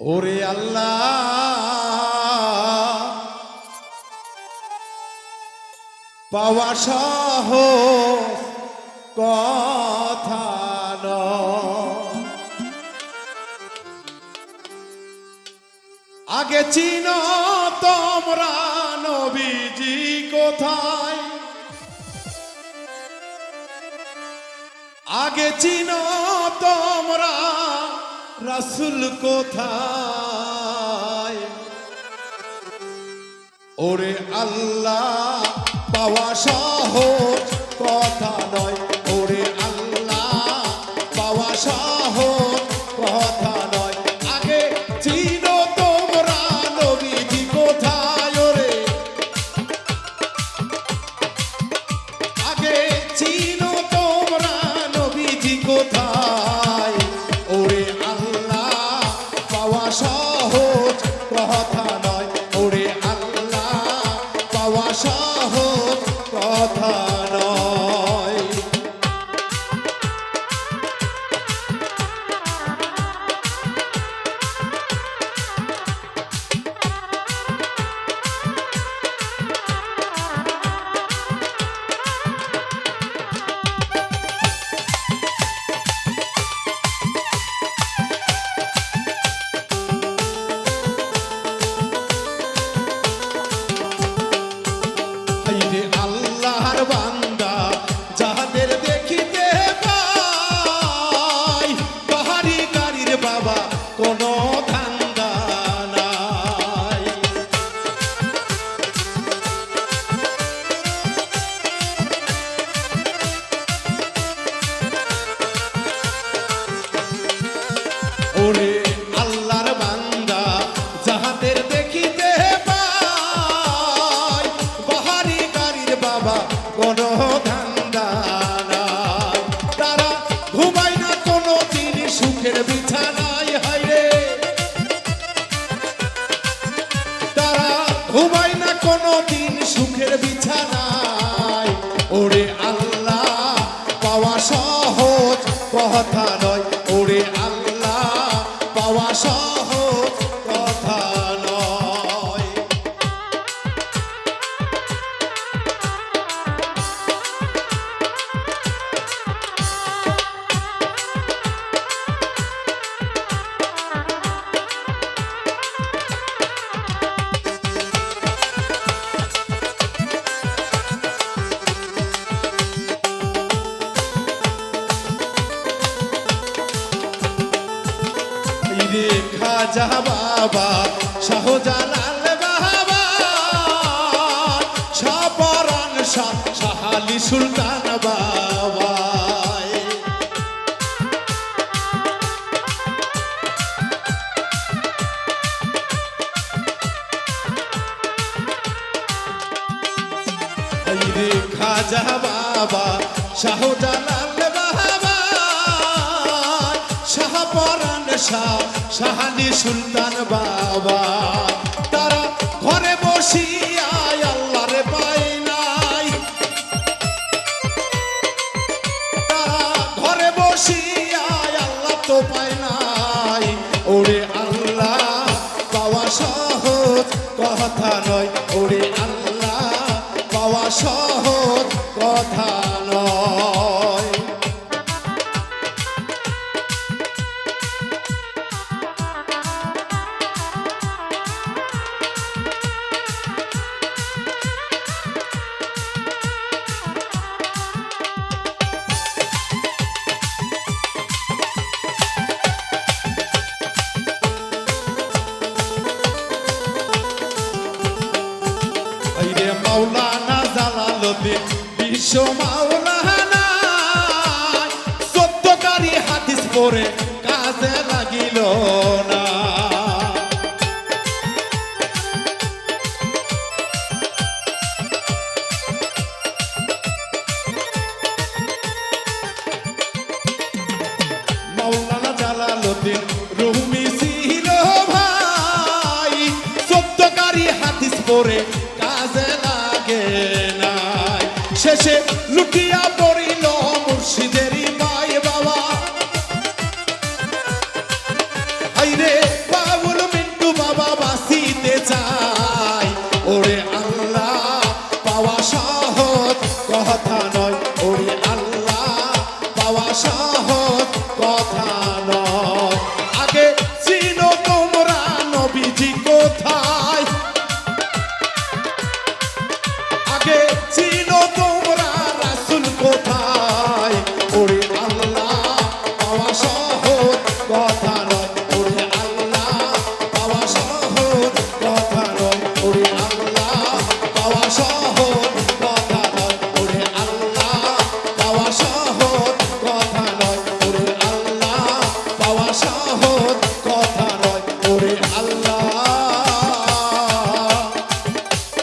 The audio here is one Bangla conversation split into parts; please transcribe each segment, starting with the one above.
ওরে আল্লাহ পাওয়া সহ কথা নয়। আগে চিন তোমরা নবীজি কোথায় আগে চিন তোমরা রাসুল কোথায়? ওরে আল্লাহ পাওয়া সহজ। সহজ কথা নয়। তারা ঘুমায় না কোনো দিন সুখের বিছানায়। রে খাজা বাবা শাহজালাল বাবা ছাপরান শাহ শাহালি সুলতান বাবা খাজা বাবা শাহজালাল শাহপরান সাহানি সুলতান বাবা। তারা ঘরে বসিয়া আল্লাহর পাই নাই। তারা ঘরে বসিয়া আল্লাহ তো পায় নাই। মাওলানা জালালুদ্দিন বিশ্ব মাওলানা। সত্যকারী হাদিস পড়ে কাজে লাগিল না। মাওলানা জালালুদ্দিন রুমি ছিল ভাই, সত্যকারী হাদিস পড়ে শেষে লুটিয়া পড়িল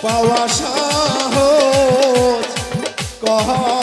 পাওয়া সহজ। কহা